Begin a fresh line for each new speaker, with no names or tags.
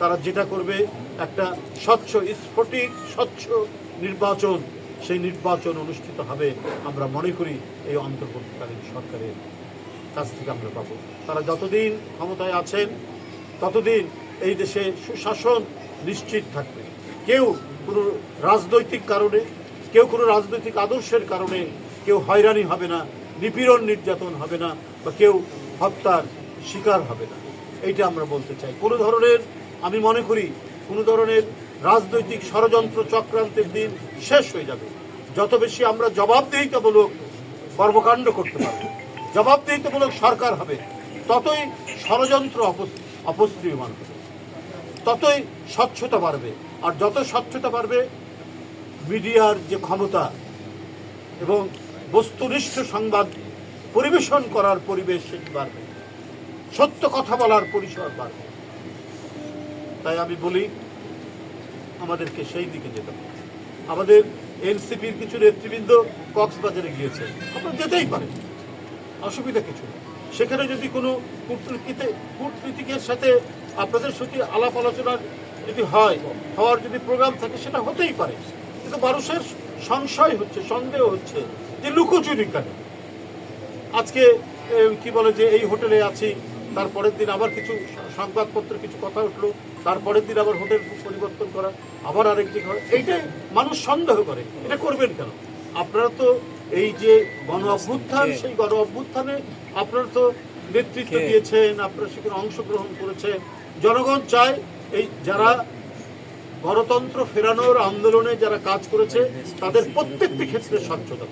তারা যেটা করবে, একটা স্বচ্ছ স্ফটিক, স্বচ্ছ নির্বাচন, সেই নির্বাচন অনুষ্ঠিত হবে। আমরা মনে করি এই অন্তর্বর্তীকালীন সরকারের কাছ থেকে আমরা পাবো। তারা যতদিন ক্ষমতায় আছেন, ততদিন এই দেশে সুশাসন নিশ্চিত থাকবে। কেউ কোনো রাজনৈতিক কারণে, কেউ কোনো রাজনৈতিক আদর্শের কারণে কেউ হয়রানি হবে না, নিপীড়ন নির্যাতন হবে না বা কেউ হত্যার শিকার হবে না। এইটা আমরা বলতে চাই। কোনো ধরনের, আমি মনে করি, কোনো ধরনের রাজনৈতিক ষড়যন্ত্র চক্রান্তের দিন শেষ হয়ে যাবে। যত বেশি আমরা জবাবদিহিতামূলক কর্মকাণ্ড করতে পারব, জবাবদিহিতামূলক সরকার হবে, ততই ষড়যন্ত্র অপস- অপস্ত্রিয়মান হবে। ততই স্বচ্ছতা বাড়বে। আর যত স্বচ্ছতা বাড়বে, মিডিয়ার যে ক্ষমতা এবং বস্তুনিষ্ঠ সংবাদ পরিবেশন করার পরিবেশ বাড়বে। সত্য কথা বলার পরিসর বাড়বে তাই আমি বলি, আমাদেরকে সেই দিকে যেতে হবে। আমাদের এনসিপির কিছু নেতৃবৃন্দ কক্সবাজারে গিয়েছে। আপনারা যেতেই পারেন, অসুবিধা কিছু সেখানে যদি কোনো কূটনীতিতে, কূটনীতিকের সাথে আপনাদের সাথে আলাপ আলোচনার যদি হয়, হওয়ার যদি প্রোগ্রাম থাকে, সেটা হতেই পারে। কিন্তু মানুষের সংশয় হচ্ছে, সন্দেহ হচ্ছে যে লুকোচুরি কেন? আজকে কি বলে যে এই হোটেলে আছি তারপরের দিন আবার কিছু সংবাদপত্রে কিছু কথা উঠল তারপরের দিন আবার হোটেল পরিবর্তন করা আবার আরেকটি হয় এইটাই মানুষ সন্দেহ করে এটা করবেন কেন? আপনারা তো এই যে গণ অভ্যুত্থান সেই গণ অভ্যুত্থানে আপনারা তো নেতৃত্ব দিয়েছেন আপনারা সেখানে অংশগ্রহণ করেছেন। জনগণ চায় এই যারা গণতন্ত্র ফেরানোর আন্দোলনে যারা কাজ করেছে তাদের প্রত্যেকটি ক্ষেত্রে স্বচ্ছতা।